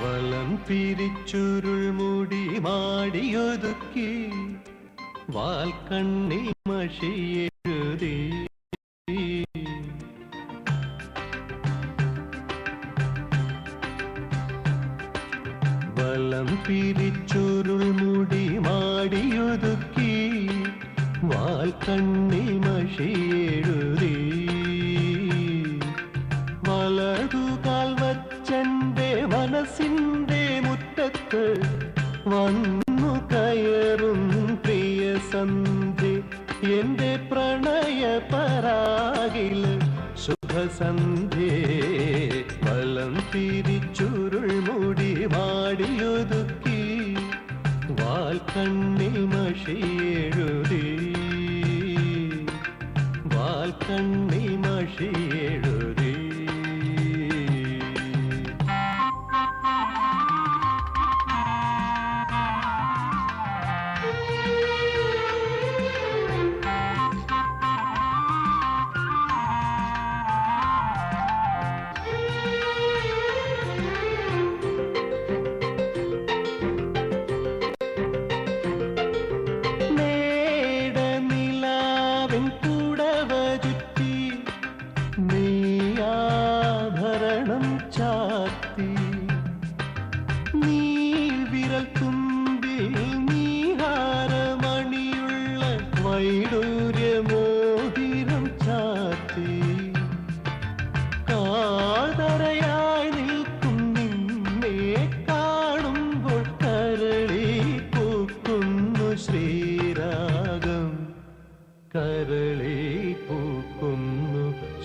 വലം പിരിച്ചുരുൾ മുടി മാടിയൊതുക്കി വാൽക്കണ്ണി മഷിയെഴുതി വലം പിരിച്ചുരുൾ മുടി മാടിയൊതുക്കി വാൽക്കണ്ണി മഷിയെഴുതി വന്നു കയറും പ്രിയ സന്ധി. എന്റെ പ്രണയ പരാകിൽ ശുഭസന്ധി വലം തിരിച്ചുരുൾ മുടി മാടിയൊതുക്കി വാൽക്കണ്ണിൽ മഷിയെഴുതി. വാൽക്കണ്ണിൽ മഷിയെഴുതി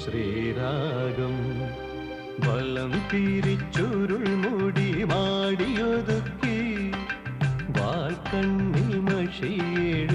ശ്രീരാഗം വലം തിരിച്ചുരുൾ മുടി മാടിയൊതുക്കി വാൽക്കണ്ണി മഷിയെഴുതി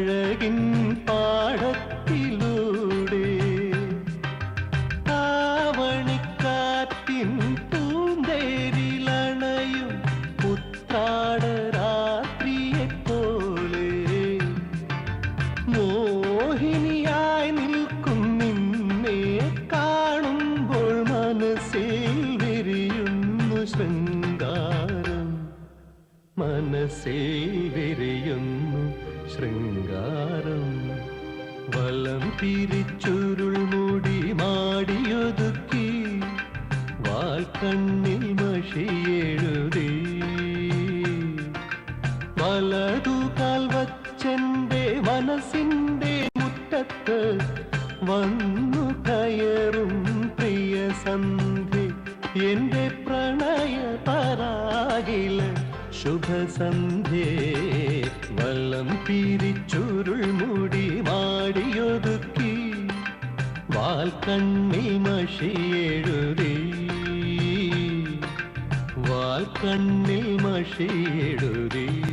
അഴകിൻ പാടത്തിലൂടെ ആവണിക്കാറ്റിൻ പൂന്തേരിലണയും ഉത്രാട രാത്രിയെ പോലെ. മോഹിനിയായി നിൽക്കും നിന്നെ കാണുമ്പോൾ മനസ്സിൽ വിരിയുന്നു ശൃംഗാരം. മനസ്സിൽ വിരിയുന്നു ശൃംഗാരം. വലം തിരിച്ചുരുൾ മുടി മാടിയൊതുക്കി വാൽക്കണ്ണിൽ മഷിയെഴുതി വലതു കാൽവച്ചന്റെ മനസ്സിന്റെ മുറ്റത്ത് വന്നു കയറും പ്രിയ സന്ധി. എന്റെ പ്രണയ പരാകില ശുഭസന്ധ്യേ. വള്ളം പിരിച്ചുരുൾ മുടി മാടിയൊതുക്കി വാൽക്കണ്ണി മഷിയെഴുതി. വാൽക്കണ്ണിൽ മഷിയെഴുതി.